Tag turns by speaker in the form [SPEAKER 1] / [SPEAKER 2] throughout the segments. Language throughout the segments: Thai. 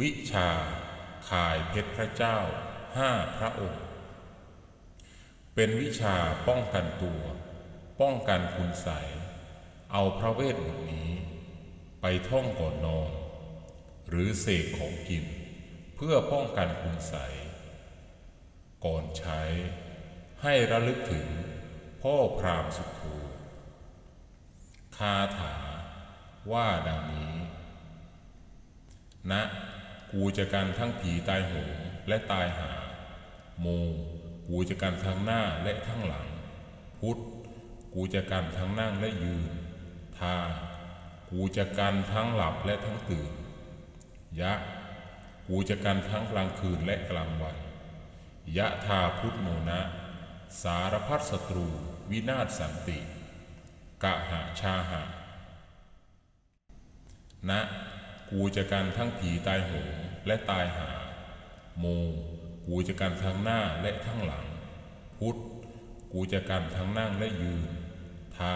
[SPEAKER 1] วิชาข่ายเพชรพระเจ้าห้าพระองค์ เป็นวิชาป้องกันตัว ป้องกันคุณใสเอาพระเวทมนต์นี้ ไปท่องก่อนนอน หรือเสกของกิน เพื่อป้องกันคุณใสก่อนใช้ให้ระลึกถึงพ่อพราหมณ์สุโธคาถาว่าดังนี้ นะ กูจะกันทั้งผีตายโหงและตายหา โม กูจะกันทั้งหน้าและทั้งหลัง พุทธ กูจะกันทั้งนั่งและยืน ทา กูจะกันทั้งหลับและทั้งตื่น ยะ กูจะกันทั้งกลางคืนและกลางวัน ยะทาพุทธโมนะ สารพัดศัตรูวินาศสันติ กะหะชาหะนะ กูจะกันทั้งผีตายโหง และตายหา โม กูจะกันทั้งหน้าและทั้งหลัง พุทธ กูจะกันทั้งนั่งและยืน ทา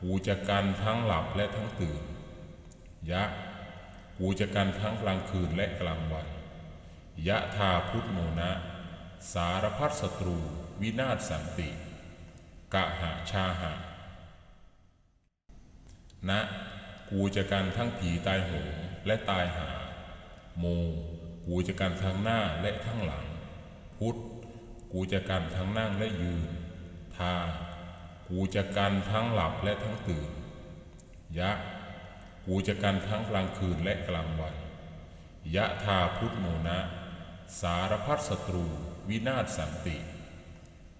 [SPEAKER 1] กูจะกันทั้งหลับและทั้งตื่น ยะ กูจะกันทั้งกลางคืนและกลางวัน ยะทาพุทธโมนะ สารพัดศัตรู วินาศสันติ กะหะชาหะนะ กูจะกันทั้งผีตายโหงและตายหา โม กูจะกันทั้งหน้าและทั้งหลัง พุทธ กูจะกันทั้งนั่งและยืน ทา กูจะกันทั้งหลับและทั้งตื่น ยะ กูจะกันทั้งกลางคืนและกลางวัน ยะทาพุทธโมนะ สารพัดศัตรู วินาศสันติ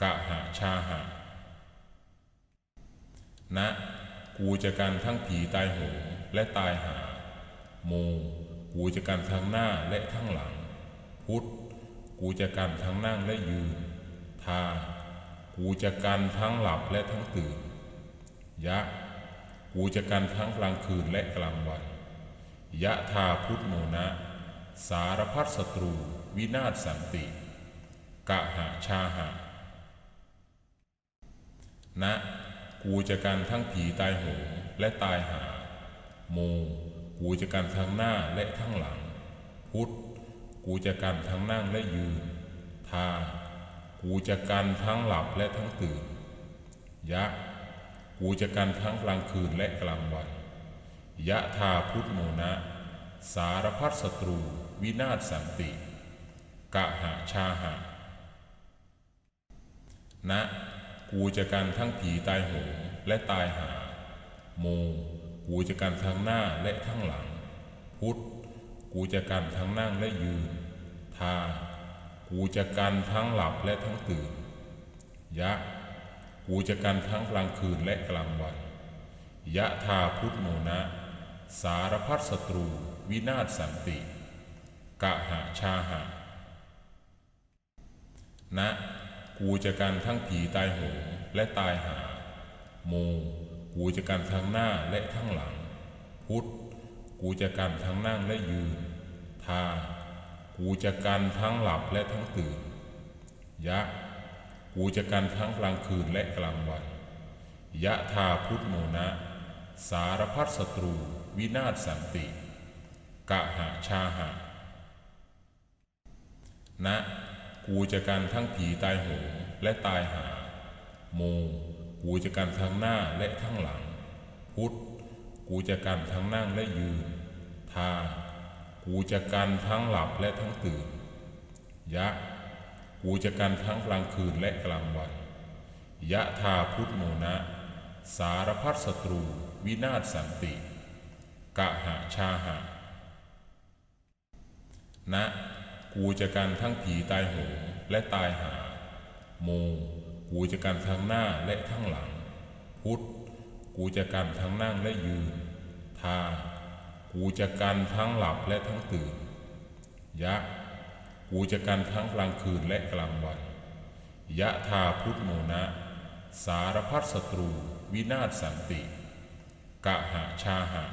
[SPEAKER 1] กะหะชาหะนะ กูจะกันทั้งผีตายโหงและตายหา โม กูจะกันทั้งหน้าและทั้งหลัง พุทธ กูจะกันทั้งนั่งและยืน ทา กูจะกันทั้งหลับและทั้งตื่น ยะ กูจะกันทั้งกลางคืนและกลางวัน ยะทาพุทธโมนะ สารพัดศัตรู วินาศสันติ กะหะชาหะ นะ กูจะกันทั้งผีตายโหงและตายหา โม กูจะกันทั้งหน้าและทั้งหลัง พุทธ กูจะกันทั้งนั่งและยืน ทา กูจะกันทั้งหลับและทั้งตื่น ยะ กูจะกันทั้งกลางคืนและกลางวัน ยะทาพุทธโมนะ สารพัดศัตรู วินาศสันติ กะหะชาหะนะ กูจะกันทั้งผีตายโหงและตายหา โม กูจะกันทั้งหน้าและทั้งหลัง พุทธ กูจะกันทั้งนั่งและยืน ทา กูจะกันทั้งหลับและทั้งตื่น ยะ กูจะกันทั้งกลางคืนและกลางวัน ยะทาพุทธโมนะ สารพัดศัตรู วินาศสันติ กะหะชาหะนะ กูจะกันทั้งผีตายโหงและตายหา โม กูจะกันทั้งหน้าและทั้งหลัง พุทธ กูจะกันทั้งนั่งและยืน ทา กูจะกันทั้งหลับและทั้งตื่น ยะ กูจะกันทั้งกลางคืนและกลางวัน ยะทาพุทธโมนะ สารพัดศัตรู วินาศสันติ กะหะชาหะ นะ กูจะกันทั้งผีตายโหงและตายหา โม กูจะกันทั้งหน้าและทั้งหลัง พุทธ กูจะกันทั้งนั่งและยืน ทา กูจะกันทั้งหลับและทั้งตื่น ยะ กูจะกันทั้งกลางคืนและกลางวัน ยะทาพุทธโมนะ สารพัดศัตรู วินาศสันติ กะหะชาหะ นะ กูจะกันทั้งผีตายโหงและตายหา โม กูจะกันทั้งหน้าและทั้งหลัง พุทธ กูจะกันทั้งนั่งและยืน ทา กูจะกันทั้งหลับและทั้งตื่น ยะ กูจะกันทั้งกลางคืนและกลางวัน ยะทาพุทธโมนะ สารพัดศัตรู วินาศสันติ กะหะชาหะ